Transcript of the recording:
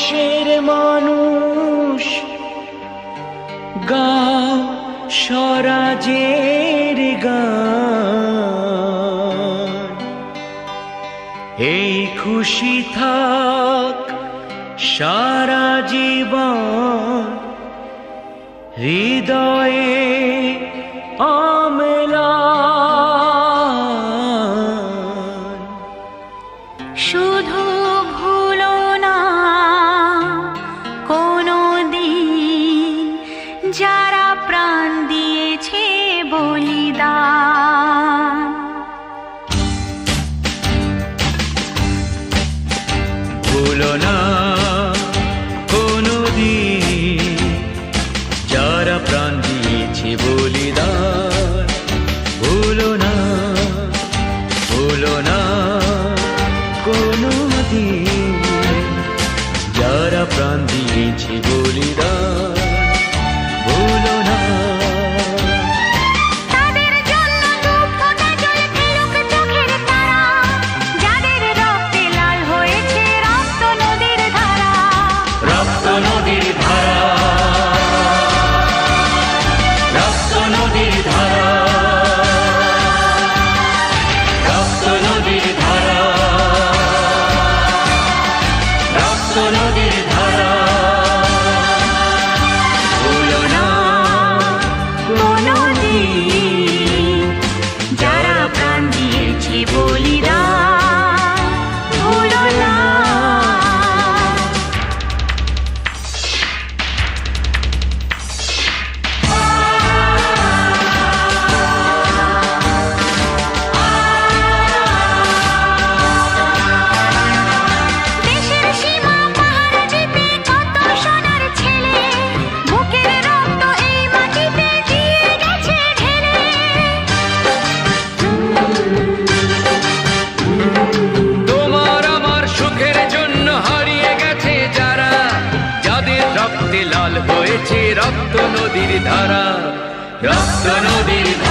দেশের মানুষ গা স্বরাজের গান এই খুশি থাক সারা জীবন হৃদয়ে কি বলিদান ভুলো না ভুলো না। কোনো মতি যারা প্রাণ দিয়েছে বলি i dolor y el ধারা রক্ত নদীর